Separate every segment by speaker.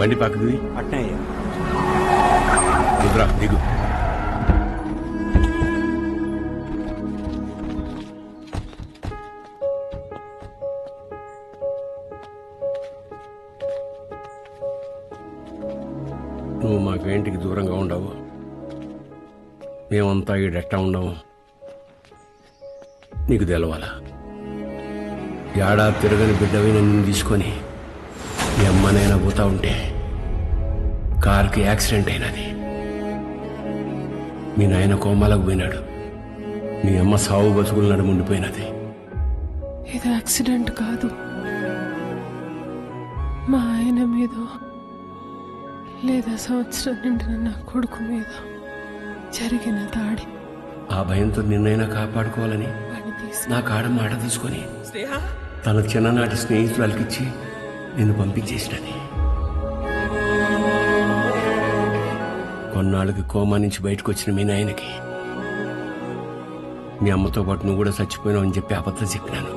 Speaker 1: బండి పక్కది
Speaker 2: అట్నే
Speaker 1: దిగు. నువ్వు మాకు ఇంటికి దూరంగా ఉండవు. మేమంతా ఈడెట్టా ఉండవు. నీకు తెలవాలా? ఏడాది తిరగని బిడ్డవి నన్ను తీసుకొని మీ అమ్మనైనా పోతా ఉంటే కార్కి యాక్సిడెంట్ అయినది. మీ నాయన కోమాలకు పోయినాడు. మీ అమ్మ సావు బతుకులు నడుముండిపోయినది
Speaker 3: ఇది యాక్సిడెంట్ కాదు. మా ఆయన మీద లేదా సంవత్సరం నిండిన నా కొడుకు మీద జరిగిన దాడి.
Speaker 1: ఆ భయంతో నిన్నైనా కాపాడుకోవాలని నా కాడ మాట తీసుకొని తన చిన్ననాటి స్నేహితురాలకిచ్చి నిన్ను పంపించేసినది. కొన్నాళ్ళకి కోమా నుంచి బయటకు వచ్చిన మీ నాయనకి. మీ అమ్మతో పాటు నువ్వు కూడా చచ్చిపోయినావు అని చెప్పి అబద్ధం చెప్పినాను.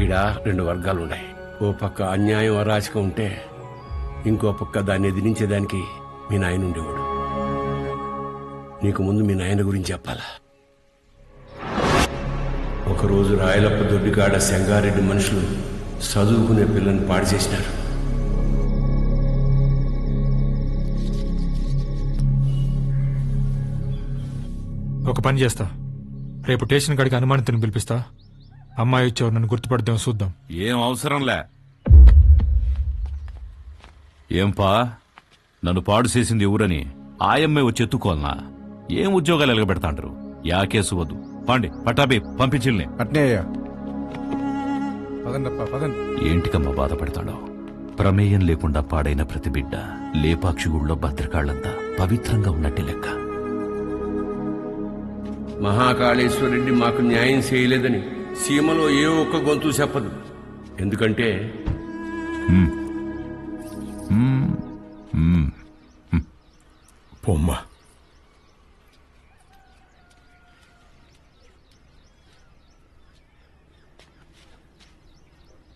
Speaker 1: ఈడ రెండు వర్గాలు ఉన్నాయి. ఓ పక్క అన్యాయం అరాచకం ఉంటే ఇంకో పక్క దాన్ని ఎదిరించేదానికి మీ నాయన ఉండేవాడు. నీకు ముందు మీ నాయన గురించి చెప్పాలా? ఒకరోజు రాయలప్ప దొడ్డికాడ సెంగారెడ్డి మనుషులు చదువుకునే పిల్లని పాడు చేసినారు.
Speaker 4: ఒక పని చేస్తా. రేపు స్టేషన్ కాడికి అనుమానితుని పిలిపిస్తా. అమ్మాయి వచ్చేవారు నన్ను గుర్తుపడదాం చూద్దాం.
Speaker 5: ఏం అవసరంలే ఏంపా? నన్ను పాడు చేసింది ఎవరని? ఆయమ్మే వచ్చి ఎత్తుకోవాలనా? ఏం ఉద్యోగాలు ఎలగబెడతాంటారు యా కేసు వద్దు. పాండి పట్టాబి పంపించిల్ని.
Speaker 4: అట్నే
Speaker 5: ఏంటికమ్మా బాధపడతాడో? ప్రమేయం లేకుండా పాడైన ప్రతి బిడ్డ లేపాక్షి గుళ్ళో భద్రకాళ్ళంతా పవిత్రంగా ఉన్నట్టే లెక్క.
Speaker 1: మహాకాళేశ్వరరెడ్డి మాకు న్యాయం చేయలేదని సీమలో ఏ ఒక్క గొంతు చెప్పదు. ఎందుకంటే
Speaker 5: పొమ్మ.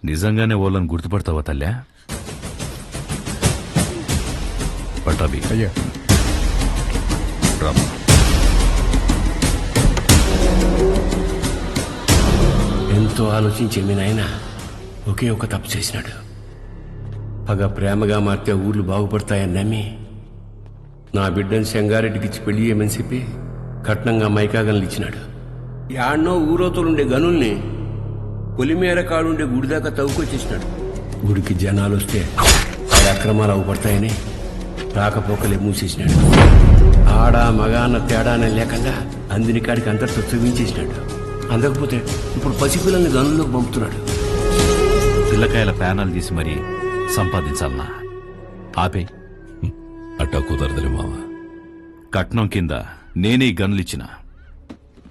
Speaker 5: నిజంగానే వాళ్ళని గుర్తుపడతావా తల్లా?
Speaker 4: అయ్యా.
Speaker 5: రామ్మా
Speaker 1: ఎంతో ఆలోచించే మీ నాయన ఒకే ఒక తప్పు చేసినాడు. పగ ప్రేమగా మార్తే ఊర్లు బాగుపడతాయని నమ్మి నా బిడ్డను సెంగారెడ్డికి ఇచ్చి పెళ్ళి చేయమని చెప్పి కట్నంగా మైకాగన్లు ఇచ్చినాడు. యాడ్నో ఊరోతులుండే గనుల్ని పొలిమేర కాడుండే గుడి దాకా తవ్వుకొచ్చేసినాడు. గుడికి జనాలు వస్తే అక్రమాలు అవుపడతాయని రాకపోకలే మూసేసినాడు. ఆడ మగ అన్న తేడానే లేకుండా అందిని కాడికి అంతటితో చూపించేసినాడు అందకపోతే ఇప్పుడు పసిపిల్లల్ని గనుల్లోకి పంపుతున్నాడు.
Speaker 5: పిల్లకాయల ప్యానల్ తీసి మరీ సంపాదించాలనా? ఆపే.
Speaker 6: అట్టా కుదరదులే మామ.
Speaker 5: కట్నం కింద నేనే గన్లిచ్చిన.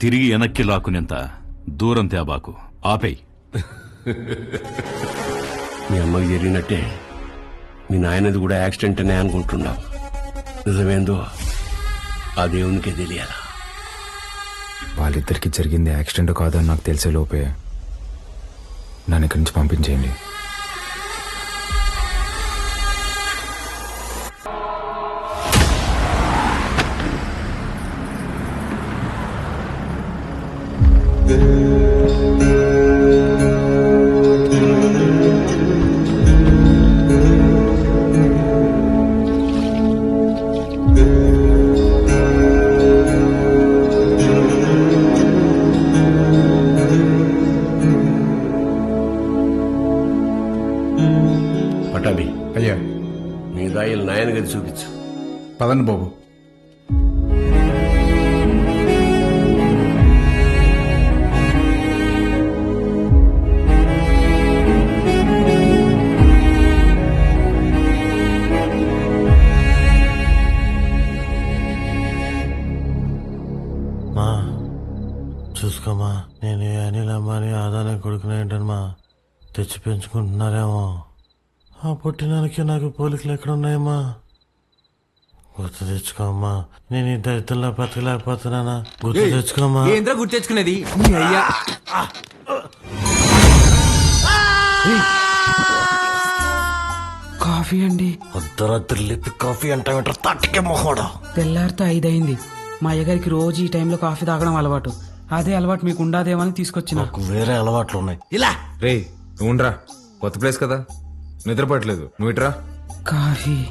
Speaker 5: తిరిగి వెనక్కి లాక్కునేంత దూరం తేబాకు. ఆపేయ్.
Speaker 1: మీ అమ్మకి జరిగినట్టే మీ నాయనది కూడా యాక్సిడెంట్ అనే అనుకుంటున్నావు. నిజమేందో ఆ దేవునికే తెలియాలా?
Speaker 7: వాళ్ళిద్దరికి జరిగింది యాక్సిడెంట్ కాదని నాకు తెలిసే లోపే నన్ను ఇక్కడి నుంచి పంపించేయండి.
Speaker 1: పటాబి
Speaker 4: అయ్యా.
Speaker 1: మీ దాయిలు నాయన గది చూపించు.
Speaker 4: పదండి బాబు.
Speaker 8: మా చూసుకోమా నేను అనిల్ అమ్మాని ఆదానే కొడుకునే ఏంటమ్మా తెచ్చి పెంచుకుంటున్నారేమో. ఆ పుట్టినానికి నాకు పోలికలు ఎక్కడున్నాయమ్మా? గుర్తు తెచ్చుకోమ్మా నేను ఈ దరిద్రంలో బతకలేకపోతున్నానా గుర్తు తెచ్చుకోమ్మా
Speaker 2: ఏంద్రా గుర్తు తెచ్చుకునేది? అయ్యా.
Speaker 7: కాఫీ
Speaker 9: అండి.
Speaker 8: అర్ధరాత్రి లేపి కాఫీ అంటే తట్టికే మొహోడా.
Speaker 9: తెల్లారితో ఐదయింది మా అయ్యగారికి రోజు ఈ టైంలో కాఫీ తాగడం అలవాటు. అదే అలవాటు మీకు ఉండాదేమని తీసుకొచ్చిన.
Speaker 8: నాకు వేరే అలవాట్లు ఉన్నాయి ఇలా
Speaker 7: రే నువ్వురా కొత్త ప్లేస్ కదా. నిద్రపట్లేదు నువ్వు ఇట్రా
Speaker 9: కాఫీ.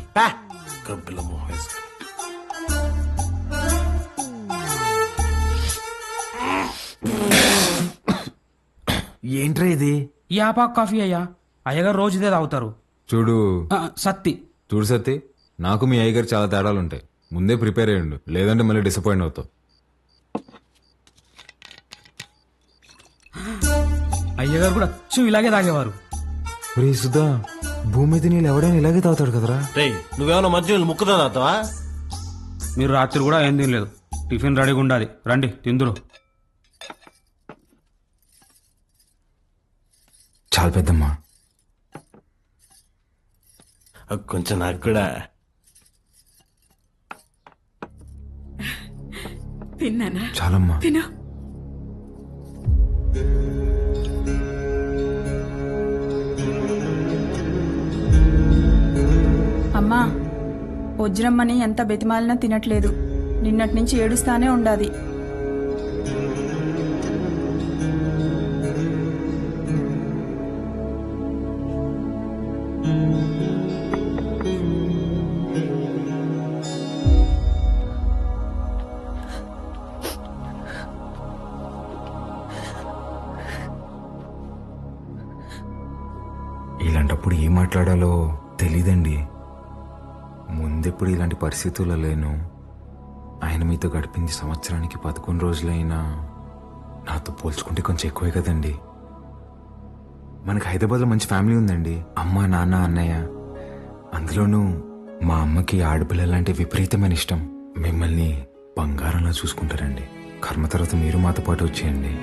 Speaker 7: ఏంట్రా ఇది?
Speaker 9: ఆపాకు కాఫీ అయ్యా. అయ్యగారు రోజు ఇదే తాగుతారు.
Speaker 7: చూడు.
Speaker 9: ఆ, సత్తి.
Speaker 7: చూడు సత్తి నాకు మీ అయ్యగారు చాలా తేడాలు ఉంటాయి ముందే ప్రిపేర్ అయ్యండు లేదంటే మళ్ళీ డిసప్పాయింట్ అవుతావు.
Speaker 9: అయ్యగారు కూడా అచ్చం ఇలాగే తాగేవారు.
Speaker 7: రే సుధా భూమి మీద నీళ్ళు ఎవడైనా ఇలాగే తాగుతాడు కదరా?
Speaker 8: రేయ్ నువ్వేమన్నా మధ్య ముక్కుదా తాతావా
Speaker 9: మీరు రాత్రి కూడా ఏం తినలేదు. టిఫిన్ రెడీగా ఉండాలి. రండి తిందురు.
Speaker 7: చాలా పెద్దమ్మా.
Speaker 8: కొంచెం నాకు కూడా.
Speaker 3: తిన్నానా?
Speaker 7: చాలమ్మా.
Speaker 3: తిను.
Speaker 10: వజ్రమ్మని ఎంత బెతిమాలినా తినట్లేదు. నిన్నటి నుంచి ఏడుస్తానే ఉండాది.
Speaker 7: ఇలాంటప్పుడు ఏం మాట్లాడాలో తెలీదండి. ముందెప్పుడు ఇలాంటి పరిస్థితుల్లో లేను. ఆయన మీతో గడిపింది సంవత్సరానికి పదకొండు రోజులైనా నాతో పోల్చుకుంటే కొంచెం ఎక్కువే కదండి. మనకి హైదరాబాద్లో మంచి ఫ్యామిలీ ఉందండి. అమ్మ నాన్న అన్నయ్య. అందులోనూ మా అమ్మకి ఆడపిల్లలంటే విపరీతమైన ఇష్టం. మిమ్మల్ని బంగారంలా చూసుకుంటారండి. కర్మ తర్వాత మీరు మాతో పాటు వచ్చేయండి.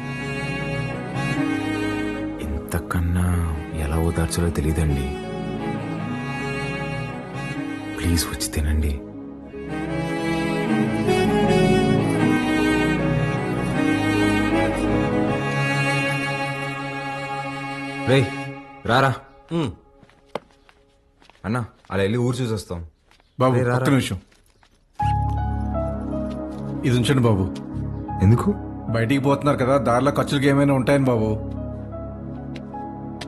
Speaker 7: ఇంతకన్నా ఎలా ఓదార్చాలో తెలియదండి. ప్లీజ్ వచ్చి తినండి. రే రారా. అన్న అలా వెళ్ళి ఊరు చూసి వస్తాం
Speaker 2: బాబు
Speaker 7: రే.
Speaker 2: ఒక్క నిమిషం. ఇది ఉంచండి బాబు.
Speaker 7: ఎందుకు?
Speaker 2: బయటికి పోతున్నారు కదా దారిలో ఖర్చులకి ఏమైనా ఉంటాయని బాబు.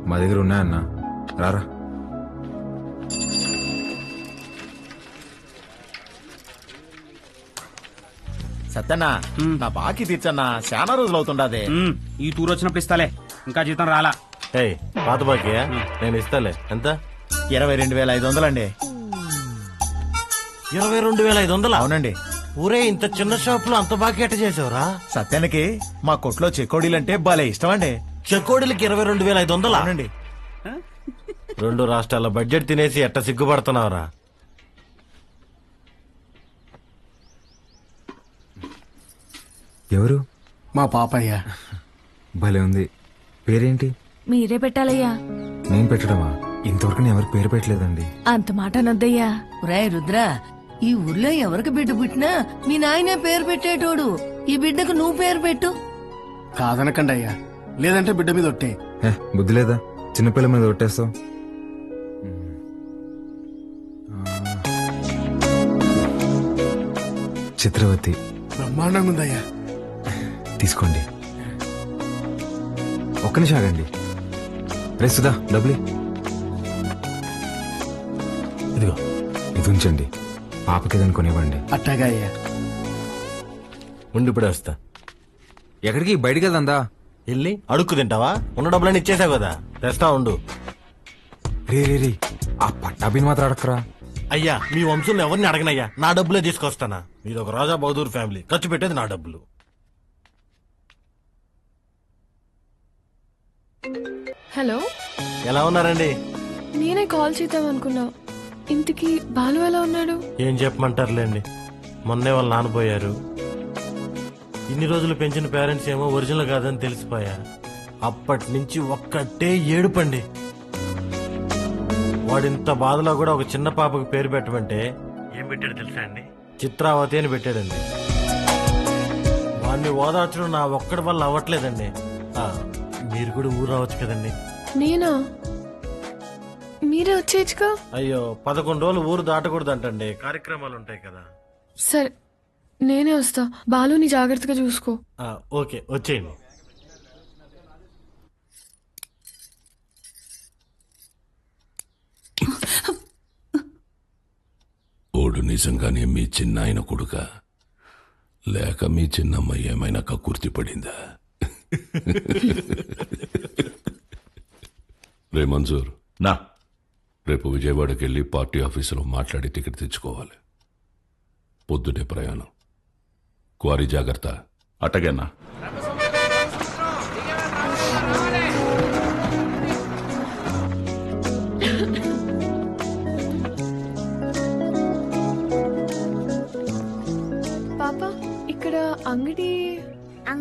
Speaker 7: మా దగ్గర ఉన్నాయన్న. రారా.
Speaker 11: సత్యన్నా నా బాకీ తీర్చన్నా చాలా రోజులు అవుతుండదే.
Speaker 9: ఈ టూర్ వచ్చినప్పుడు ఇస్తాలే. ఇంకా జీతం రాలా.
Speaker 8: ఏయ్ పాత బాకీ నేను ఇస్తాలే. ఎంత?
Speaker 11: ఇరవై రెండు వేల ఐదు వందలండి.
Speaker 8: ఇరవై రెండు వేల ఐదు వందలు?
Speaker 11: అవునండి.
Speaker 8: ఊరే ఇంత చిన్న షాప్లో అంత బాకీ ఎట్ట చేసావురా?
Speaker 11: సత్యానికి మా కొట్లో చెకోడీలంటే భలే ఇష్టం అండి
Speaker 8: చెకోడిలకి ఇరవై రెండు వేల ఐదు వందలు?
Speaker 11: అవునండి.
Speaker 8: రెండు రాష్ట్రాల బడ్జెట్ తినేసి ఎట్ట సిగ్గుపడుతున్నావురా?
Speaker 7: ఎవరు?
Speaker 2: మా పాపయ్య.
Speaker 7: భలే ఉంది. పేరేంటి?
Speaker 10: మీరే పెట్టాలయ్యా.
Speaker 7: నేను పెట్టడమా? ఇంతవరకు నేను ఎవరికి పేరు పెట్టలేదండి.
Speaker 10: అంత మాట అనొద్దయ్యా.
Speaker 3: రాయ్ రుద్ర ఈ ఊర్లో ఎవరికి బిడ్డ పుట్టినా మీ నాయనే పేరు పెట్టేటోడు. ఈ బిడ్డకు నువ్వు పేరు పెట్టు.
Speaker 2: కాదనకండి అయ్యా లేదంటే బిడ్డ మీద ఒట్టే.
Speaker 7: బుద్ధి లేదా? చిన్నపిల్ల మీద కొట్టేస్తావు చిత్రవతి.
Speaker 2: బ్రహ్మాండంగా ఉందయ్యా
Speaker 7: తీసుకోండి. ఒక్క నిమిషం ఆగండి. రే సుధా డబ్బులి
Speaker 8: ఇదిగో.
Speaker 7: ఇది ఉంచండి. పాపకి ఏదైనా కొనివ్వండి.
Speaker 2: అట్టాగా అయ్యా
Speaker 8: ఉండి ఇప్పుడే వస్తా.
Speaker 7: ఎక్కడికి? బయటికి వెళ్దా
Speaker 8: వెళ్ళి అడుక్కు తింటావా? ఉన్న డబ్బులన్నీ ఇచ్చేసావు కదా. తెస్తా ఉండు.
Speaker 7: రే రే రే. ఆ పట్టాభిని మాత్రం అడక్కరా.
Speaker 8: అయ్యా మీ వంశంలో ఎవరిని అడగనయ్యా? నా డబ్బులే తీసుకొస్తానా? మీది ఒక రాజా బహదూర్ ఫ్యామిలీ. ఖర్చు పెట్టేది నా డబ్బులు.
Speaker 3: హలో?
Speaker 8: ఎలా ఉన్నారండి?
Speaker 3: నేనే కాల్ చేద్దాం అనుకున్నా. ఇంతకీ బాలు ఎలా ఉన్నాడు?
Speaker 8: ఏం చెప్పమంటారులేండి. మొన్నే వాళ్ళు నానబోయారు ఇన్ని రోజులు పెంచిన పేరెంట్స్ ఏమో ఒరిజినల్ కాదని తెలిసిపోయా అప్పటి నుంచి ఒక్కటే ఏడుపండి. వాడింత బాధలో కూడా ఒక చిన్న పాపకు పేరు పెట్టమంటే ఏం పెట్టాడు తెలుసా అండి? చిత్రావతి అని పెట్టాడండి. వాడిని ఓదార్చడం నా ఒక్కడి వల్ల అవ్వట్లేదండి. మీరు కూడా ఊరు రావచ్చు కదండి.
Speaker 3: నేనా? మీరే వచ్చేయచ్చుగా?
Speaker 8: అయ్యో పదకొండు రోజులు ఊరు దాటకూడదంటండి. కార్యక్రమాలు ఉంటాయి కదా.
Speaker 3: సరే నేనే వస్తా. బాలుని జాగ్రత్తగా చూసుకో.
Speaker 8: ఆ, ఓకే వచ్చేయండి.
Speaker 6: ఓడు నిజంగానే మీ చిన్నాయన కొడుక? లేక మీ చిన్నమ్మ ఏమైనా కక్కుర్తి పడిందా? రే మంజూర్.
Speaker 5: నా.
Speaker 6: రేపు విజయవాడకి వెళ్ళి పార్టీ ఆఫీసులో మాట్లాడి టికెట్ తెచ్చుకోవాలి. పొద్దుటే ప్రయాణం. క్వారీ జాగ్రత్త.
Speaker 5: అట్టగన్నా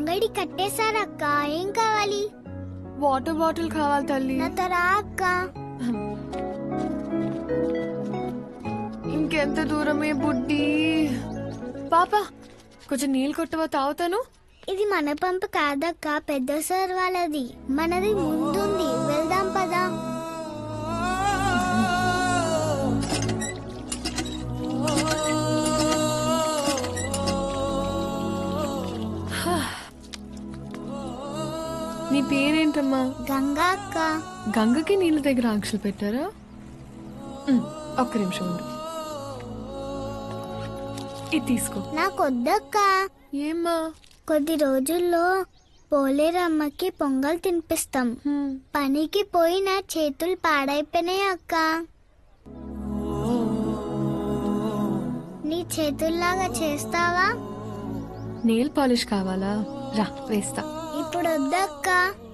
Speaker 3: అంగడి
Speaker 12: కట్టేశారక్క. ఏం కావాలి?
Speaker 3: వాటర్ బాటిల్ కావాలి తల్లి.
Speaker 12: నాతో రా అక్క.
Speaker 3: ఇంకెంత దూరమే బుడ్డి. పాప కొంచెం నీళ్ళు కొట్టవా తాగుతాను?
Speaker 12: ఇది మన పంపు కాదక్క పెద్ద సార్ వాళ్ళది మనది ముందుంది.
Speaker 3: పేరేంటమ్మా
Speaker 12: గంగా అక్క.
Speaker 3: గంగకి నీళ్ళ దగ్గర ఆంక్షలు పెట్టారా? ఉమ్, ఒక్క నిమిషం ఉండు. ఇది తీసుకో.
Speaker 12: నాకొద్దక్క
Speaker 3: ఏమ్మా?
Speaker 12: కొద్ది రోజుల్లో పోలేరమ్మకి పొంగల్ తినిపిస్తాం.
Speaker 3: హ్మ్.
Speaker 12: పనికి పోయి నా చేతులు పాడైపోయినాయి అక్క. నీ చేతుల్లాగా చేస్తావా?
Speaker 3: నెయిల్ పాలిష్ కావాలా? రా వేస్తా.
Speaker 12: ఇప్పుడు వద్దక్క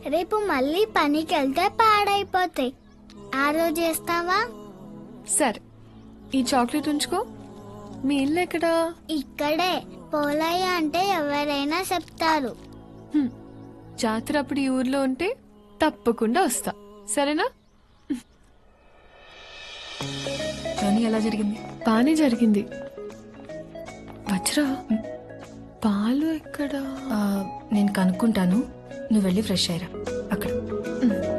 Speaker 12: రేపు మళ్ళీ పనికి వెళ్తే పాడైపోతాయి. ఆ రోజు చేస్తావా?
Speaker 3: సరే ఈ చాక్లెట్ ఉంచుకో. మీ ఇల్లు ఎక్కడా?
Speaker 12: ఇక్కడే. పోలయ్య అంటే ఎవరైనా చెప్తారు.
Speaker 3: హ్మ్. జాతర అప్పుడు ఈ ఊర్లో ఉంటే తప్పకుండా వస్తా. సరేనా?
Speaker 10: జర్నీ ఎలా జరిగింది?
Speaker 3: బానే జరిగింది. వజ్రా పాలు ఎక్కడా?
Speaker 10: నేను కనుక్కుంటాను. నువ్వు వెళ్ళి ఫ్రెష్ అయ్యరా. అక్కడ.